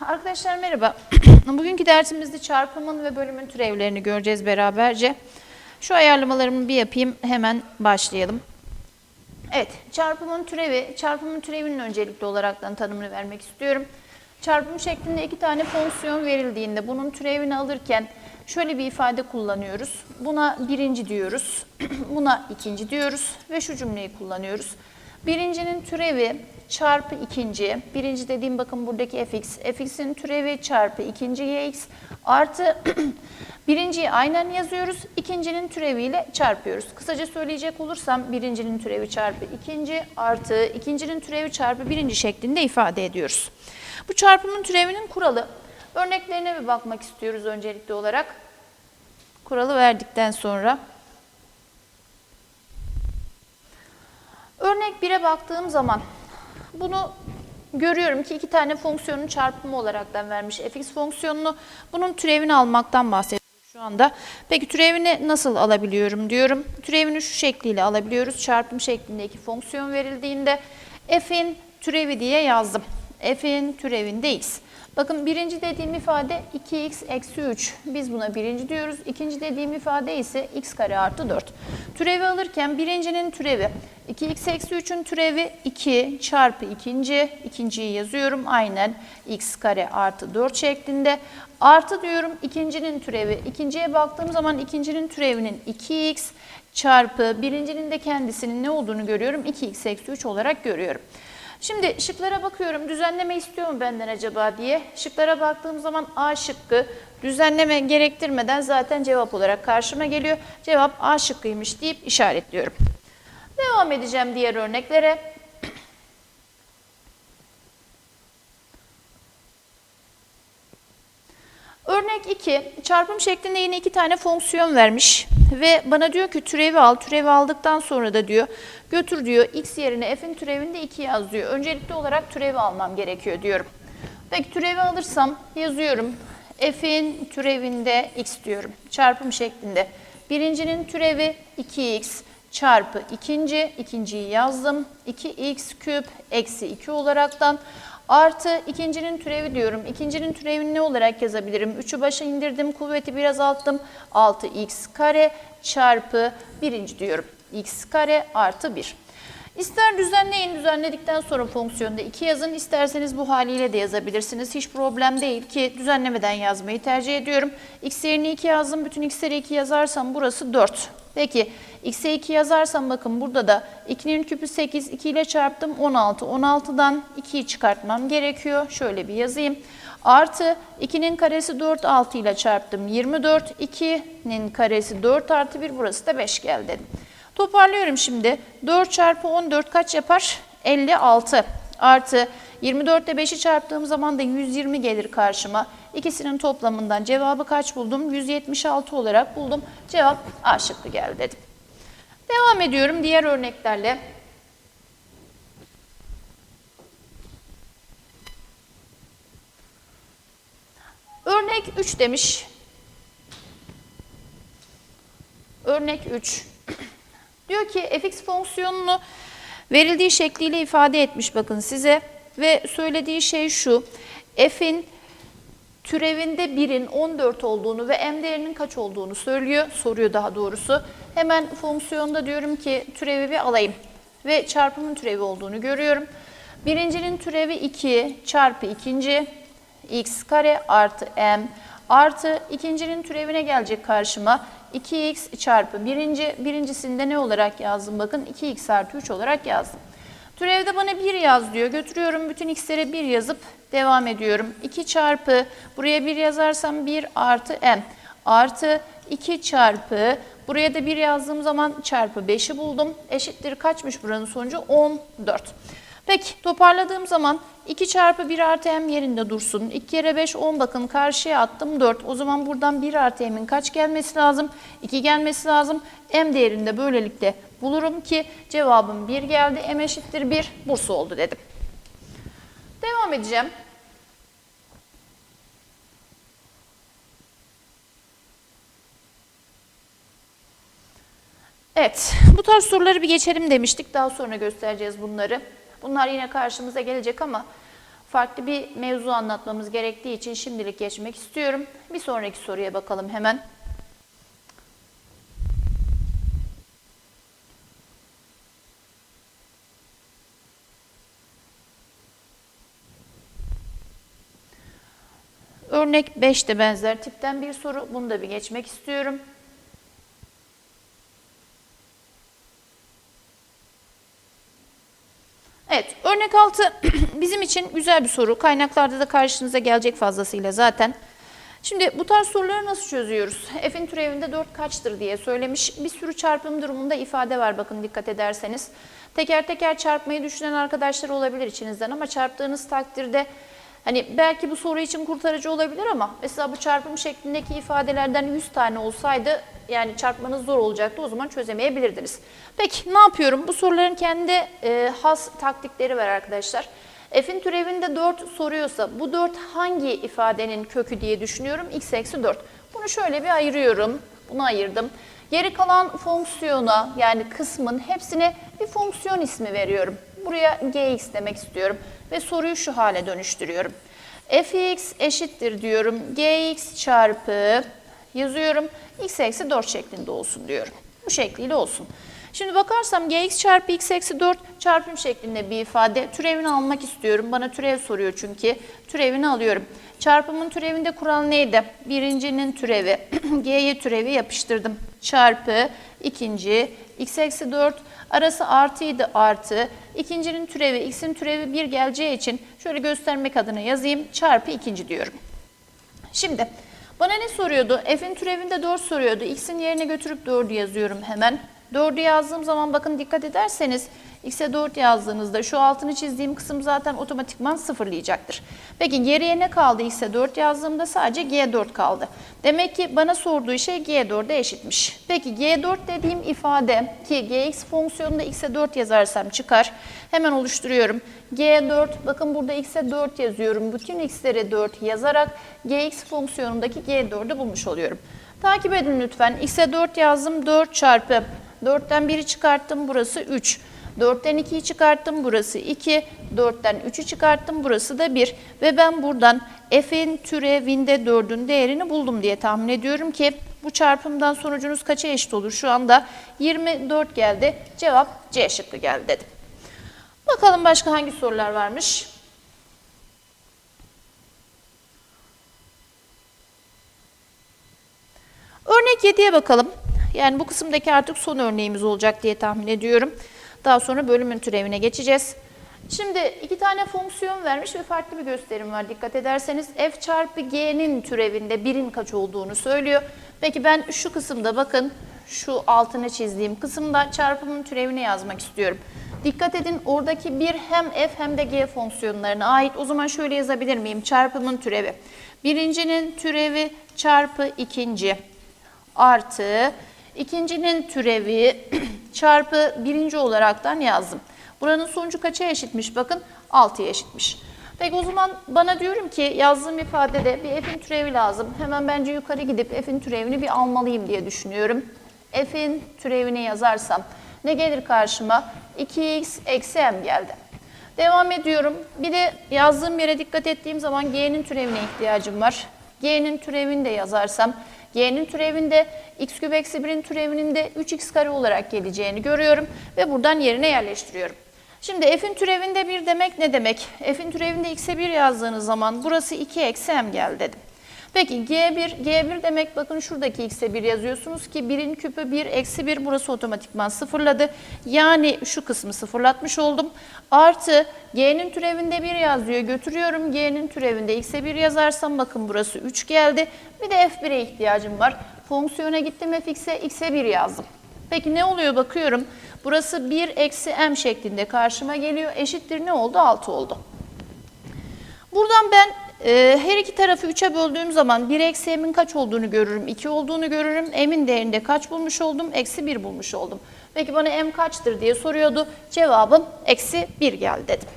Arkadaşlar merhaba. Bugünkü dersimizde çarpımın ve bölümün türevlerini göreceğiz beraberce. Şu ayarlamalarımı bir yapayım hemen başlayalım. Evet, çarpımın türevi, çarpımın türevinin öncelikli olaraktan tanımını vermek istiyorum. Çarpım şeklinde iki tane fonksiyon verildiğinde bunun türevini alırken şöyle bir ifade kullanıyoruz. Buna birinci diyoruz, buna ikinci diyoruz ve şu cümleyi kullanıyoruz. Birincinin türevi çarpı ikinci, birinci dediğim bakın buradaki fx, fx'in türevi çarpı ikinci yx artı birinciyi aynen yazıyoruz, ikincinin türeviyle çarpıyoruz. Kısaca söyleyecek olursam birincinin türevi çarpı ikinci artı ikincinin türevi çarpı birinci şeklinde ifade ediyoruz. Bu çarpımın türevinin kuralı. Örneklerine bir bakmak istiyoruz öncelikli olarak. Kuralı verdikten sonra. Örnek 1'e baktığım zaman bunu görüyorum ki iki tane fonksiyonun çarpımı olaraktan vermiş fx fonksiyonunu. Bunun türevini almaktan bahsediyorum şu anda. Peki türevini nasıl alabiliyorum diyorum. Türevini şu şekliyle alabiliyoruz. Çarpım şeklindeki fonksiyon verildiğinde f'in türevi diye yazdım. F'in türevinde x. Bakın birinci dediğim ifade 2x eksi 3. Biz buna birinci diyoruz. İkinci dediğim ifade ise x kare artı 4. Türevi alırken birincinin türevi 2x eksi 3'ün türevi 2 çarpı ikinci. İkinciyi yazıyorum aynen x kare artı 4 şeklinde. Artı diyorum ikincinin türevi. İkinciye baktığım zaman ikincinin türevinin 2x çarpı birincinin de kendisinin ne olduğunu görüyorum. 2x eksi 3 olarak görüyorum. Şimdi şıklara bakıyorum. Düzenleme istiyor mu benden acaba diye. Şıklara baktığım zaman A şıkkı düzenleme gerektirmeden zaten cevap olarak karşıma geliyor. Cevap A şıkkıymış deyip işaretliyorum. Devam edeceğim diğer örneklere. Örnek 2, çarpım şeklinde yine iki tane fonksiyon vermiş ve bana diyor ki türevi al, türevi aldıktan sonra da diyor götür diyor x yerine f'in türevini de 2 yaz diyor. Öncelikli olarak türevi almam gerekiyor diyorum. Peki türevi alırsam yazıyorum f'in türevinde x diyorum çarpım şeklinde. Birincinin türevi 2x çarpı ikinci, ikinciyi yazdım 2x küp eksi 2 olaraktan Artı ikincinin türevi diyorum. İkincinin türevini ne olarak yazabilirim? 3'ü başa indirdim, kuvveti biraz alttım. 6x kare çarpı birinci diyorum. x kare artı 1. İster düzenleyin, düzenledikten sonra fonksiyonda 2 yazın. İsterseniz bu haliyle de yazabilirsiniz. Hiç problem değil ki düzenlemeden yazmayı tercih ediyorum. x yerine 2 yazdım. Bütün x'leri 2 yazarsam burası 4. Peki x'e 2 yazarsam bakın burada da 2'nin küpü 8, 2 ile çarptım 16. 16'dan 2'yi çıkartmam gerekiyor. Şöyle bir yazayım. Artı 2'nin karesi 4, 6 ile çarptım 24. 2'nin karesi 4 artı 1 burası da 5 geldi. Toparlıyorum şimdi. 4 çarpı 14 kaç yapar? 56 artı 24 ile 5'i çarptığım zaman da 120 gelir karşıma. İkisinin toplamından cevabı kaç buldum? 176 olarak buldum. Cevap A şıkkı geldi dedim. Devam ediyorum diğer örneklerle. Örnek 3 demiş. Örnek 3. Diyor ki fx fonksiyonunu verildiği şekliyle ifade etmiş bakın size ve söylediği şey şu. f'in türevinde 1'in 14 olduğunu ve m değerinin kaç olduğunu söylüyor, soruyor daha doğrusu. Hemen fonksiyonda diyorum ki türevi bir alayım ve çarpımın türevi olduğunu görüyorum. Birincinin türevi 2 çarpı ikinci x kare artı m artı ikincinin türevine gelecek karşıma 2x çarpı birinci, birincisinde ne olarak yazdım bakın 2x artı 3 olarak yazdım. Türevde bana 1 yaz diyor. Götürüyorum bütün x'lere 1 yazıp devam ediyorum. 2 çarpı buraya 1 yazarsam 1 artı m artı 2 çarpı buraya da 1 yazdığım zaman çarpı 5'i buldum. Eşittir kaçmış buranın sonucu? 14. Peki toparladığım zaman 2 çarpı 1 artı m yerinde dursun. 2 kere 5 10 bakın karşıya attım 4. O zaman buradan 1 artı m'in kaç gelmesi lazım? 2 gelmesi lazım. m değerinde böylelikle bulurum ki cevabım 1 geldi. m eşittir 1 Bursa oldu dedim. Devam edeceğim. Evet, bu tarz soruları bir geçelim demiştik. Daha sonra göstereceğiz bunları. Bunlar yine karşımıza gelecek ama farklı bir mevzu anlatmamız gerektiği için şimdilik geçmek istiyorum. Bir sonraki soruya bakalım hemen. Örnek 5 de benzer tipten bir soru. Bunu da bir geçmek istiyorum. 6 bizim için güzel bir soru. Kaynaklarda da karşınıza gelecek fazlasıyla zaten. Şimdi bu tarz soruları nasıl çözüyoruz? F'in türevinde 4 kaçtır diye söylemiş. Bir sürü çarpım durumunda ifade var bakın dikkat ederseniz. Teker teker çarpmayı düşünen arkadaşlar olabilir içinizden ama çarptığınız takdirde Hani belki bu soru için kurtarıcı olabilir ama mesela bu çarpım şeklindeki ifadelerden 100 tane olsaydı yani çarpmanız zor olacaktı o zaman çözemeyebilirdiniz. Peki ne yapıyorum? Bu soruların kendi e, has taktikleri var arkadaşlar. F'in türevinde 4 soruyorsa bu 4 hangi ifadenin kökü diye düşünüyorum? x eksi 4. Bunu şöyle bir ayırıyorum. Bunu ayırdım. Geri kalan fonksiyona yani kısmın hepsine bir fonksiyon ismi veriyorum. Buraya gx demek istiyorum ve soruyu şu hale dönüştürüyorum. fx eşittir diyorum. gx çarpı yazıyorum. x eksi 4 şeklinde olsun diyorum. Bu şekliyle olsun. Şimdi bakarsam gx çarpı x eksi 4 çarpım şeklinde bir ifade. Türevini almak istiyorum. Bana türev soruyor çünkü. Türevini alıyorum. Çarpımın türevinde kural neydi? Birincinin türevi. g'ye türevi yapıştırdım. Çarpı ikinci x eksi 4 arası artıydı artı. İkincinin türevi x'in türevi 1 geleceği için şöyle göstermek adına yazayım. Çarpı ikinci diyorum. Şimdi bana ne soruyordu? F'in türevinde 4 soruyordu. X'in yerine götürüp 4'ü yazıyorum hemen. 4'ü yazdığım zaman bakın dikkat ederseniz x'e 4 yazdığınızda şu altını çizdiğim kısım zaten otomatikman sıfırlayacaktır. Peki geriye ne kaldı x'e 4 yazdığımda sadece g4 kaldı. Demek ki bana sorduğu şey g4'e eşitmiş. Peki g4 dediğim ifade ki gx fonksiyonunda x'e 4 yazarsam çıkar. Hemen oluşturuyorum. g4 bakın burada x'e 4 yazıyorum. Bütün x'lere 4 yazarak gx fonksiyonundaki g4'ü bulmuş oluyorum. Takip edin lütfen. x'e 4 yazdım. 4 çarpı 4'ten 1'i çıkarttım. Burası 3. 4'ten 2'yi çıkarttım. Burası 2. 4'ten 3'ü çıkarttım. Burası da 1. Ve ben buradan f'in türevinde 4'ün değerini buldum diye tahmin ediyorum ki bu çarpımdan sonucunuz kaça eşit olur? Şu anda 24 geldi. Cevap C şıkkı geldi dedim. Bakalım başka hangi sorular varmış? Örnek 7'ye bakalım. Yani bu kısımdaki artık son örneğimiz olacak diye tahmin ediyorum. Daha sonra bölümün türevine geçeceğiz. Şimdi iki tane fonksiyon vermiş ve farklı bir gösterim var. Dikkat ederseniz f çarpı g'nin türevinde birin kaç olduğunu söylüyor. Peki ben şu kısımda bakın şu altını çizdiğim kısımda çarpımın türevini yazmak istiyorum. Dikkat edin oradaki bir hem f hem de g fonksiyonlarına ait. O zaman şöyle yazabilir miyim? Çarpımın türevi. Birincinin türevi çarpı ikinci artı ikincinin türevi çarpı birinci olaraktan yazdım. Buranın sonucu kaça eşitmiş? Bakın 6'ya eşitmiş. Peki o zaman bana diyorum ki yazdığım ifadede bir f'in türevi lazım. Hemen bence yukarı gidip f'in türevini bir almalıyım diye düşünüyorum. f'in türevini yazarsam ne gelir karşıma? 2x eksi m geldi. Devam ediyorum. Bir de yazdığım yere dikkat ettiğim zaman g'nin türevine ihtiyacım var. g'nin türevini de yazarsam y'nin türevinde x küp eksi 1'in türevinin de 3x kare olarak geleceğini görüyorum ve buradan yerine yerleştiriyorum. Şimdi f'in türevinde 1 demek ne demek? f'in türevinde x'e 1 yazdığınız zaman burası 2 eksi m geldi dedim. Peki G1, G1 demek bakın şuradaki x'e 1 yazıyorsunuz ki 1'in küpü 1 eksi 1 burası otomatikman sıfırladı. Yani şu kısmı sıfırlatmış oldum. Artı G'nin türevinde 1 yazıyor götürüyorum. G'nin türevinde x'e 1 yazarsam bakın burası 3 geldi. Bir de F1'e ihtiyacım var. Fonksiyona gittim fx'e x'e 1 yazdım. Peki ne oluyor bakıyorum. Burası 1 eksi m şeklinde karşıma geliyor. Eşittir ne oldu? 6 oldu. Buradan ben e, her iki tarafı 3'e böldüğüm zaman 1 eksi m'in kaç olduğunu görürüm. 2 olduğunu görürüm. M'in değerinde kaç bulmuş oldum? Eksi 1 bulmuş oldum. Peki bana m kaçtır diye soruyordu. Cevabım eksi 1 geldi dedim.